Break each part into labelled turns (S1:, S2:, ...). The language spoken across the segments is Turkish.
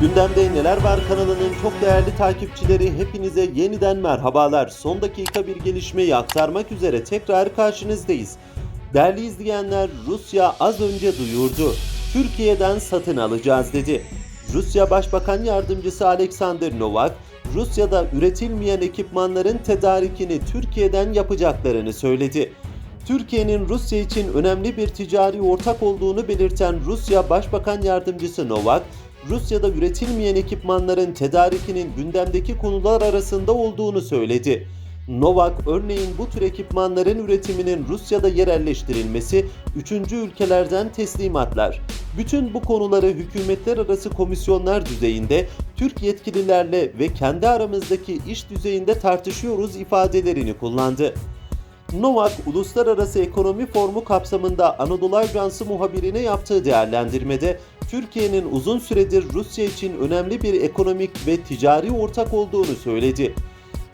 S1: Gündemde Neler Var kanalının çok değerli takipçileri hepinize yeniden merhabalar. Son dakika bir gelişmeyi aktarmak üzere tekrar karşınızdayız. Değerli izleyenler Rusya az önce duyurdu. Türkiye'den satın alacağız dedi. Rusya Başbakan Yardımcısı Alexander Novak, Rusya'da üretilmeyen ekipmanların tedarikini Türkiye'den yapacaklarını söyledi. Türkiye'nin Rusya için önemli bir ticari ortak olduğunu belirten Rusya Başbakan Yardımcısı Novak, Rusya'da üretilmeyen ekipmanların tedarikinin gündemdeki konular arasında olduğunu söyledi. Novak örneğin bu tür ekipmanların üretiminin Rusya'da yerelleştirilmesi, üçüncü ülkelerden teslimatlar. Bütün bu konuları hükümetler arası komisyonlar düzeyinde Türk yetkililerle ve kendi aramızdaki iş düzeyinde tartışıyoruz ifadelerini kullandı. Novak, Uluslararası Ekonomi Forumu kapsamında Anadolu Ajansı muhabirine yaptığı değerlendirmede Türkiye'nin uzun süredir Rusya için önemli bir ekonomik ve ticari ortak olduğunu söyledi.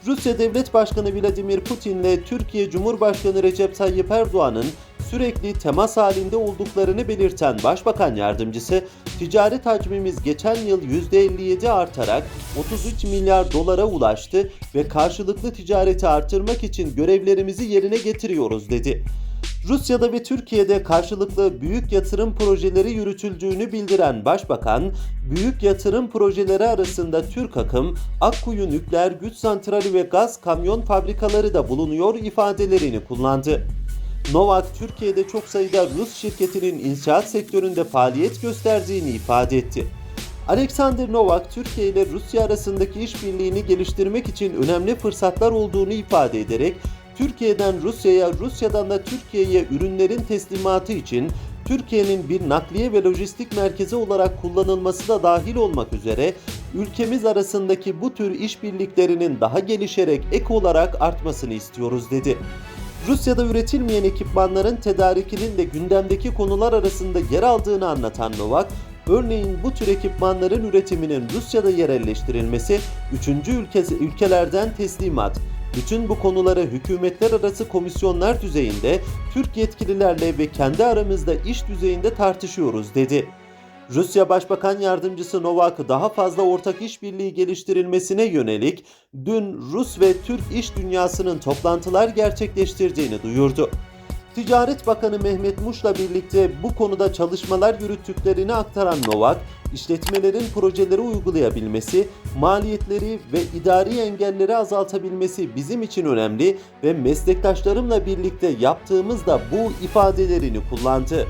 S1: Rusya Devlet Başkanı Vladimir Putin ile Türkiye Cumhurbaşkanı Recep Tayyip Erdoğan'ın sürekli temas halinde olduklarını belirten Başbakan Yardımcısı, ticaret hacmimiz geçen yıl %57 artarak 33 milyar dolara ulaştı ve karşılıklı ticareti artırmak için görevlerimizi yerine getiriyoruz dedi. Rusya'da ve Türkiye'de karşılıklı büyük yatırım projeleri yürütüldüğünü bildiren Başbakan, büyük yatırım projeleri arasında Türk Akım, Akkuyu Nükleer Güç Santrali ve gaz kamyon fabrikaları da bulunuyor ifadelerini kullandı. Novak, Türkiye'de çok sayıda Rus şirketinin inşaat sektöründe faaliyet gösterdiğini ifade etti. Alexander Novak, Türkiye ile Rusya arasındaki işbirliğini geliştirmek için önemli fırsatlar olduğunu ifade ederek, Türkiye'den Rusya'ya, Rusya'dan da Türkiye'ye ürünlerin teslimatı için Türkiye'nin bir nakliye ve lojistik merkezi olarak kullanılması da dahil olmak üzere ülkemiz arasındaki bu tür işbirliklerinin daha gelişerek ek olarak artmasını istiyoruz dedi. Rusya'da üretilmeyen ekipmanların tedarikinin de gündemdeki konular arasında yer aldığını anlatan Novak, örneğin bu tür ekipmanların üretiminin Rusya'da yerelleştirilmesi, üçüncü ülkesi, ülkelerden teslimat, bütün bu konuları hükümetler arası komisyonlar düzeyinde Türk yetkililerle ve kendi aramızda iş düzeyinde tartışıyoruz dedi. Rusya Başbakan Yardımcısı Novak daha fazla ortak işbirliği geliştirilmesine yönelik dün Rus ve Türk iş dünyasının toplantılar gerçekleştirdiğini duyurdu. Ticaret Bakanı Mehmet Muş'la birlikte bu konuda çalışmalar yürüttüklerini aktaran Novak, işletmelerin projeleri uygulayabilmesi, maliyetleri ve idari engelleri azaltabilmesi bizim için önemli ve meslektaşlarımla birlikte yaptığımız da bu ifadelerini kullandı.